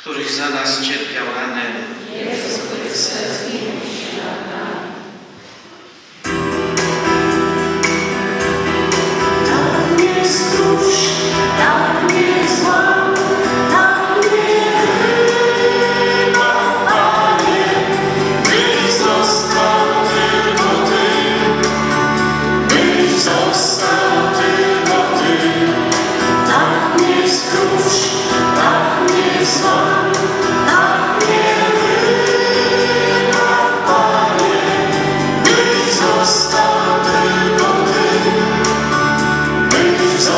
któryś za nas cierpiał ranę. Jezus Chrystus,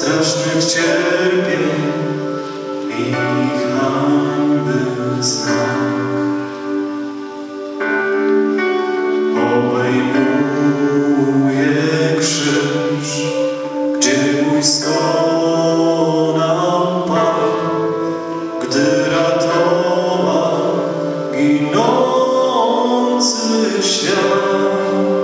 strasznych cierpień i hańby znak. Obejmuje krzyż, gdzie mój skonał Pan, gdy ratował ginący świat.